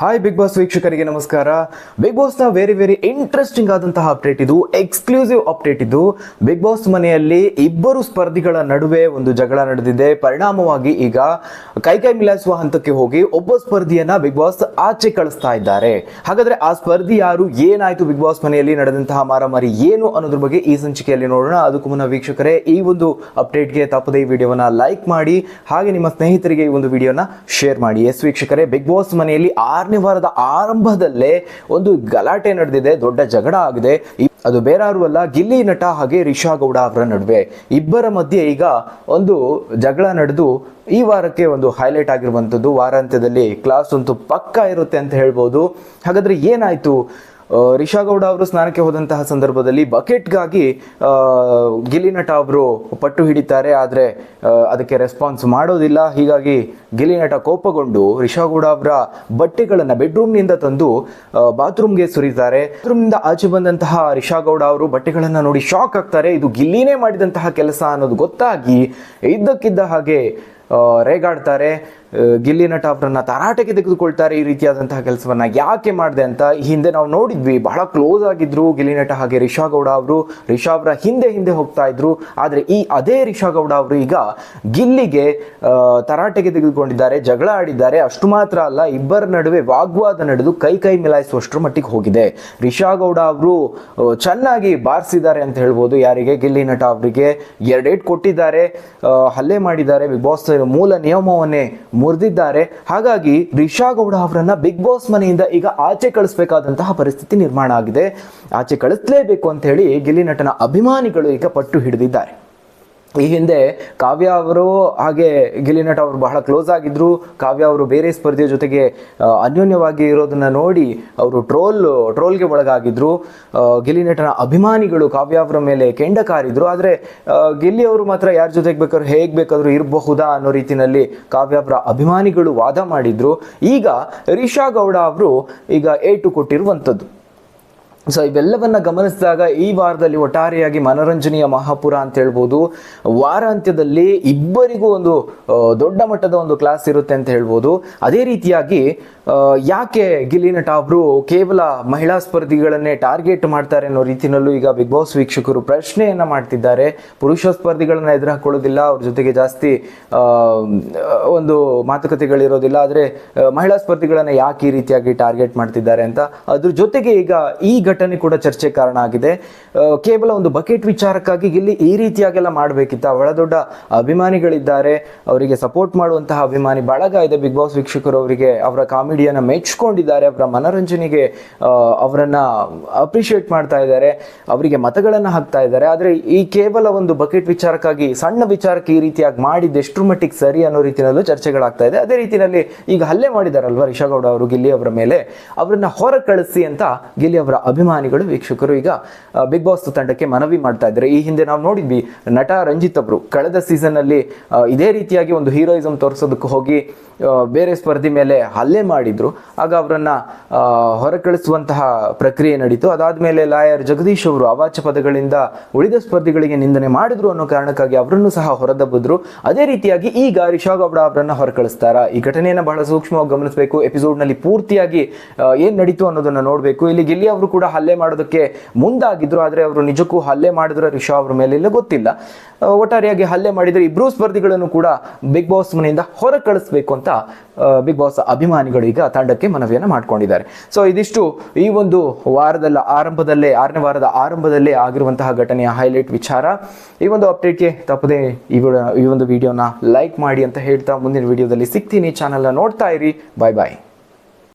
Hi big Boss ವೀಕ್ಷಕರಿಗೆ ನಮಸ್ಕಾರ. Bigg ಬಾಸ್ನ ವೆರಿ ವೆರಿ ಇಂಟ್ರೆಸ್ಟಿಂಗ್ ಆದಂತಹ ಅಪ್ಡೇಟ್ ಇದು ಎಕ್ಸ್ಕ್ಲೂಸಿವ್ ಅಪ್ಡೇಟ್ ಇದು. ಬಿಗ್ ಬಾಸ್ ಮನೆಯಲ್ಲಿ ಇಬ್ಬರು ಸ್ಪರ್ಧಿಗಳ ನಡುವೆ ಒಂದು ಜಗಳ ನಡೆದಿದೆ. ಪರಿಣಾಮವಾಗಿ ಈಗ ಕೈಕೈ ಮಿಲಾಯಿಸುವ ಹಂತಕ್ಕೆ ಹೋಗಿ ಒಬ್ಬ ಸ್ಪರ್ಧಿಯನ್ನ ಬಿಗ್ ಬಾಸ್ ಆಚೆ ಕಳಿಸ್ತಾ ಇದ್ದಾರೆ. ಹಾಗಾದ್ರೆ ಆ ಸ್ಪರ್ಧಿ ಯಾರು? ಏನಾಯ್ತು ಬಿಗ್ ಬಾಸ್ ಮನೆಯಲ್ಲಿ ನಡೆದಂತಹ ಮಾರಾಮಾರಿ ಏನು ಅನ್ನೋದ್ರ ಬಗ್ಗೆ ಈ ಸಂಚಿಕೆಯಲ್ಲಿ ನೋಡೋಣ. ಅದಕ್ಕೂ ಮುನ್ನ ವೀಕ್ಷಕರೇ, ಈ ಒಂದು ಅಪ್ಡೇಟ್ಗೆ ತಪ್ಪದೇ ಈ ವಿಡಿಯೋವನ್ನ ಲೈಕ್ ಮಾಡಿ, ಹಾಗೆ ನಿಮ್ಮ ಸ್ನೇಹಿತರಿಗೆ ಈ ಒಂದು ವಿಡಿಯೋನ ಶೇರ್ ಮಾಡಿ. ಎಸ್ ವೀಕ್ಷಕರೇ ಬಿಗ್ ಬಾಸ್ ಮನೆಯಲ್ಲಿ ಆರನೇ ವಾರದ ಆರಂಭದಲ್ಲೇ ಒಂದು ಗಲಾಟೆ ನಡೆದಿದೆ, ದೊಡ್ಡ ಜಗಳ ಆಗಿದೆ. ಅದು ಬೇರಾರು ಅಲ್ಲ, ಗಿಲ್ಲಿ ನಟ ಹಾಗೆ ರಿಷಾ ಗೌಡ ಅವರ ನಡುವೆ. ಇಬ್ಬರ ಮಧ್ಯೆ ಈಗ ಒಂದು ಜಗಳ ನಡೆದು, ಈ ವಾರಕ್ಕೆ ಒಂದು ಹೈಲೈಟ್ ಆಗಿರುವಂಥದ್ದು. ವಾರಾಂತ್ಯದಲ್ಲಿ ಕ್ಲಾಸ್ ಅಂತೂ ಪಕ್ಕ ಇರುತ್ತೆ ಅಂತ ಹೇಳ್ಬೋದು. ಹಾಗಾದ್ರೆ ಏನಾಯ್ತು? ರಿಷಾ ಗೌಡ ಅವರು ಸ್ನಾನಕ್ಕೆ ಹೋದಂತಹ ಸಂದರ್ಭದಲ್ಲಿ ಬಕೆಟ್ಗಾಗಿ ಗಿಲಿನಟ ಅವರು ಪಟ್ಟು ಹಿಡಿತಾರೆ, ಆದರೆ ಅದಕ್ಕೆ ರೆಸ್ಪಾನ್ಸ್ ಮಾಡೋದಿಲ್ಲ. ಹೀಗಾಗಿ ಗಿಲಿನಟ ಕೋಪಗೊಂಡು ರಿಷಾ ಗೌಡ ಅವರ ಬಟ್ಟೆಗಳನ್ನು ಬೆಡ್ರೂಮ್ನಿಂದ ತಂದು ಬಾತ್ರೂಮ್ಗೆ ಸುರಿತಾರೆ. ಬಾತ್ರೂಮ್ನಿಂದ ಆಚೆ ಬಂದಂತಹ ರಿಷಾ ಗೌಡ ಅವರು ಬಟ್ಟೆಗಳನ್ನು ನೋಡಿ ಶಾಕ್ ಆಗ್ತಾರೆ. ಇದು ಗಿಲ್ಲಿನೇ ಮಾಡಿದಂತಹ ಕೆಲಸ ಅನ್ನೋದು ಗೊತ್ತಾಗಿ, ಇದ್ದಕ್ಕಿದ್ದ ಹಾಗೆ ರೇಗಾಡ್ತಾರೆ. ಗಿಲ್ಲಿ ನಟ ಅವರನ್ನ ತರಾಟೆಗೆ ತೆಗೆದುಕೊಳ್ತಾರೆ ಈ ರೀತಿಯಾದಂತಹ ಕೆಲಸವನ್ನ ಯಾಕೆ ಮಾಡಿದೆ ಅಂತ ಹಿಂದೆ ನಾವು ನೋಡಿದ್ವಿ. ಬಹಳ ಕ್ಲೋಸ್ ಆಗಿದ್ರು ಗಿಲ್ಲಿ ಹಾಗೆ ರಿಷಾ ಗೌಡ ಅವರು. ರಿಷಾ ಅವರ ಹಿಂದೆ ಹಿಂದೆ ಹೋಗ್ತಾ ಇದ್ರು. ಆದ್ರೆ ಈ ಅದೇ ರಿಷಾ ಗೌಡ ಅವರು ಈಗ ಗಿಲ್ಲಿಗೆ ತರಾಟೆಗೆ ತೆಗೆದುಕೊಂಡಿದ್ದಾರೆ, ಜಗಳ ಆಡಿದ್ದಾರೆ. ಅಷ್ಟು ಮಾತ್ರ ಅಲ್ಲ, ಇಬ್ಬರ ನಡುವೆ ವಾಗ್ವಾದ ನಡೆದು ಕೈ ಕೈ ಮಿಲಾಯಿಸುವಷ್ಟರ ಮಟ್ಟಿಗೆ ಹೋಗಿದೆ. ರಿಷಾ ಗೌಡ ಅವರು ಚೆನ್ನಾಗಿ ಬಾರಿಸಿದ್ದಾರೆ ಅಂತ ಹೇಳ್ಬೋದು. ಯಾರಿಗೆ? ಗಿಲ್ಲಿ ನಟ ಅವರಿಗೆ. ಎರಡೇಟ್ ಕೊಟ್ಟಿದ್ದಾರೆ. ಹಲ್ಲೆ ಮಾಡಿದ್ದಾರೆ. ಬಿಗ್ ಬಾಸ್ ಮೂಲ ನಿಯಮವನ್ನೇ ಮುರಿದಿದ್ದಾರೆ. ಹಾಗಾಗಿ ರಿಷಾ ಗೌಡ ಅವರನ್ನ ಬಿಗ್ ಬಾಸ್ ಮನೆಯಿಂದ ಈಗ ಆಚೆ ಕಳಿಸಬೇಕಾದಂತಹ ಪರಿಸ್ಥಿತಿ ನಿರ್ಮಾಣ ಆಗಿದೆ. ಆಚೆ ಕಳಿಸ್ಲೇಬೇಕು ಅಂತ ಹೇಳಿ ಗಿಲ್ಲಿ ನಟನ ಅಭಿಮಾನಿಗಳು ಈಗ ಪಟ್ಟು ಹಿಡಿದಿದ್ದಾರೆ. ಈ ಹಿಂದೆ ಕಾವ್ಯ ಅವರು ಹಾಗೆ ಗಿಲಿನಟ್ ಅವರು ಬಹಳ ಕ್ಲೋಸ್ ಆಗಿದ್ರು. ಕಾವ್ಯ ಅವರು ಬೇರೆ ಸ್ಪರ್ಧೆಯ ಜೊತೆಗೆ ಅನ್ಯೋನ್ಯವಾಗಿ ಇರೋದನ್ನ ನೋಡಿ ಅವರು ಟ್ರೋಲ್ ಟ್ರೋಲ್ಗೆ ಒಳಗಾಗಿದ್ರು. ಗಿಲಿನಟನ ಅಭಿಮಾನಿಗಳು ಕಾವ್ಯ ಅವರ ಮೇಲೆ ಕೆಂಡ ಕಾರಿದ್ರು ಆದರೆ ಗಿಲ್ಲಿ ಅವರು ಮಾತ್ರ ಯಾರ ಜೊತೆಗೆ ಬೇಕಾದ್ರೂ, ಹೇಗೆ ಬೇಕಾದರೂ ಇರಬಹುದಾ ಅನ್ನೋ ರೀತಿಯಲ್ಲಿ ಕಾವ್ಯ ಅವರ ಅಭಿಮಾನಿಗಳು ವಾದ ಮಾಡಿದ್ರು. ಈಗ ರಿಷಾ ಗೌಡ ಅವರು ಈಗ ಏಟು ಕೊಟ್ಟಿರುವಂಥದ್ದು. ಸೊ ಇವೆಲ್ಲವನ್ನ ಗಮನಿಸಿದಾಗ ಈ ವಾರದಲ್ಲಿ ಒಟ್ಟಾರೆಯಾಗಿ ಮನೋರಂಜನೆಯ ಮಹಾಪುರ ಅಂತ ಹೇಳ್ಬೋದು. ವಾರಾಂತ್ಯದಲ್ಲಿ ಇಬ್ಬರಿಗೂ ಒಂದು ದೊಡ್ಡ ಮಟ್ಟದ ಒಂದು ಕ್ಲಾಸ್ ಇರುತ್ತೆ ಅಂತ ಹೇಳ್ಬೋದು. ಅದೇ ರೀತಿಯಾಗಿ ಯಾಕೆ ಗಿಲ್ಲಿ ಟಾಬ್ರು ಕೇವಲ ಮಹಿಳಾ ಸ್ಪರ್ಧಿಗಳನ್ನೇ ಟಾರ್ಗೆಟ್ ಮಾಡ್ತಾರೆ ಅನ್ನೋ ರೀತಿಯಲ್ಲೂ ಈಗ ಬಿಗ್ ಬಾಸ್ ವೀಕ್ಷಕರು ಪ್ರಶ್ನೆಯನ್ನ ಮಾಡ್ತಿದ್ದಾರೆ. ಪುರುಷ ಸ್ಪರ್ಧಿಗಳನ್ನ ಎದುರು ಹಾಕೊಳ್ಳೋದಿಲ್ಲ ಅವ್ರ ಜೊತೆಗೆ ಜಾಸ್ತಿ ಒಂದು ಮಾತುಕತೆಗಳಿರೋದಿಲ್ಲ. ಆದರೆ ಮಹಿಳಾ ಸ್ಪರ್ಧಿಗಳನ್ನ ಯಾಕೆ ಈ ರೀತಿಯಾಗಿ ಟಾರ್ಗೆಟ್ ಮಾಡ್ತಿದ್ದಾರೆ ಅಂತ, ಅದ್ರ ಜೊತೆಗೆ ಈಗ ಈ ಘಟನೆ ಕೂಡ ಚರ್ಚೆ ಕಾರಣ ಆಗಿದೆ. ಕೇವಲ ಒಂದು ಬಕೆಟ್ ವಿಚಾರಕ್ಕಾಗಿ ಇಲ್ಲಿ ಈ ರೀತಿಯಾಗೆಲ್ಲ ಮಾಡಬೇಕಿತ್ತ. ಬಹಳ ದೊಡ್ಡ ಅಭಿಮಾನಿಗಳಿದ್ದಾರೆ. ಅವರಿಗೆ ಸಪೋರ್ಟ್ ಮಾಡುವಂತಹ ಅಭಿಮಾನಿ ಬಳಗ ಇದೆ ಬಿಗ್ ಬಾಸ್ ವೀಕ್ಷಕರು ಅವರಿಗೆ ಅವರ ಕಾಮಿಡಿಯನ್ನ ಮೆಚ್ಕೊಂಡಿದ್ದಾರೆ. ಅವರ ಮನೋರಂಜನೆಗೆ ಅವರನ್ನು ಅಪ್ರಿಷಿಯೇಟ್ ಮಾಡ್ತಾ ಇದ್ದಾರೆ. ಅವರಿಗೆ ಮತಗಳನ್ನು ಹಾಕ್ತಾ ಇದ್ದಾರೆ. ಆದರೆ ಈ ಕೇವಲ ಒಂದು ಬಕೆಟ್ ವಿಚಾರಕ್ಕಾಗಿ, ಸಣ್ಣ ವಿಚಾರಕ್ಕೆ ಈ ರೀತಿಯಾಗಿ ಮಾಡಿದ್ದು ಎಷ್ಟರ ಮಟ್ಟಿಗೆ ಸರಿ ಅನ್ನೋ ರೀತಿಯಲ್ಲೂ ಚರ್ಚೆಗಳಾಗ್ತಾ ಇದೆ. ಅದೇ ರೀತಿಯಲ್ಲಿ ಈಗ ಹಲ್ಲೆ ಮಾಡಿದಾರಲ್ವಾ ರಿಷಾಗೌಡ ಅವರು, ಗಿಲ್ಲಿ ಅವರ ಮೇಲೆ. ಅವರನ್ನ ಹೊರ ಕಳಿಸಿ ಅಂತ ಗಿಲ್ಲಿ ಅವರ ಅಭಿಮಾನಿಗಳು, ವೀಕ್ಷಕರು ಈಗ ಬಿಗ್ ಬಾಸ್ ತಂಡಕ್ಕೆ ಮನವಿ ಮಾಡ್ತಾ ಇದ್ದಾರೆ. ಈ ಹಿಂದೆ ನಾವು ನೋಡಿದ್ವಿ, ನಟ ರಂಜಿತ್ ಅವರು ಕಳೆದ ಸೀಸನ್ ಅಲ್ಲಿ ಇದೇ ರೀತಿಯಾಗಿ ಒಂದು ಹೀರೋಯಿಸಮ್ ತೋರಿಸೋದಕ್ಕೆ ಹೋಗಿ ಬೇರೆ ಸ್ಪರ್ಧಿ ಮೇಲೆ ಹಲ್ಲೆ ಮಾಡಿದ್ರು. ಆಗ ಅವರನ್ನ ಹೊರಕಳಿಸುವಂತಹ ಪ್ರಕ್ರಿಯೆ ನಡೀತು. ಅದಾದ್ಮೇಲೆ ಲಾಯರ್ ಜಗದೀಶ್ ಅವರು ಅವಾಚ್ಯ ಪದಗಳಿಂದ ಉಳಿದ ಸ್ಪರ್ಧಿಗಳಿಗೆ ನಿಂದನೆ ಮಾಡಿದ್ರು ಅನ್ನೋ ಕಾರಣಕ್ಕಾಗಿ ಅವರನ್ನು ಸಹ ಹೊರದಬ್ಬಿದ್ರು. ಅದೇ ರೀತಿಯಾಗಿ ಈಗ ರಿಷಾ ಗೌಡ ಅವರನ್ನ ಹೊರಕಳಿಸ್ತಾರ? ಈ ಘಟನೆಯನ್ನ ಬಹಳ ಸೂಕ್ಷ್ಮವಾಗಿ ಗಮನಿಸಬೇಕು. ಎಪಿಸೋಡ್ನಲ್ಲಿ ಪೂರ್ತಿಯಾಗಿ ಏನ್ ನಡೀತು ಅನ್ನೋದನ್ನ ನೋಡಬೇಕು. ಇಲ್ಲಿ ಗಿಲ್ಲಿ ಅವರು ಕೂಡ ಹಲ್ಲೆ ಮಾಡೋದಕ್ಕೆ ಮುಂದಾಗಿದ್ರು, ಆದ್ರೆ ಅವರು ನಿಜಕ್ಕೂ ಹಲ್ಲೆ ಮಾಡಿದ್ರು, ರಿಷಾ ಅವ್ರ ಮೇಲೆ ಇಲ್ಲ, ಗೊತ್ತಿಲ್ಲ. ಒಟ್ಟಾರೆಯಾಗಿ ಹಲ್ಲೆ ಮಾಡಿದ್ರೆ ಇಬ್ರು ಸ್ಪರ್ಧಿಗಳನ್ನು ಕೂಡ ಬಿಗ್ ಬಾಸ್ ಮನೆಯಿಂದ ಹೊರ ಕಳಿಸ್ಬೇಕು ಅಂತ ಬಿಗ್ ಬಾಸ್ ಅಭಿಮಾನಿಗಳು ಈಗ ತಂಡಕ್ಕೆ ಮನವಿಯನ್ನು ಮಾಡ್ಕೊಂಡಿದ್ದಾರೆ. ಸೊ ಇದಿಷ್ಟು ಈ ಒಂದು ವಾರದಲ್ಲ ಆರಂಭದಲ್ಲೇ, ಆರನೇ ವಾರದ ಆರಂಭದಲ್ಲೇ ಆಗಿರುವಂತಹ ಘಟನೆಯ ಹೈಲೈಟ್ ವಿಚಾರ. ಈ ಒಂದು ಅಪ್ಡೇಟ್ಗೆ ತಪ್ಪದೆ ಈ ಈ ಒಂದು ವಿಡಿಯೋನ ಲೈಕ್ ಮಾಡಿ ಅಂತ ಹೇಳ್ತಾ ಮುಂದಿನ ವಿಡಿಯೋದಲ್ಲಿ ಸಿಗ್ತೀನಿ. ಚಾನಲ್ನ ನೋಡ್ತಾ ಇರಿ. ಬಾಯ್ ಬಾಯ್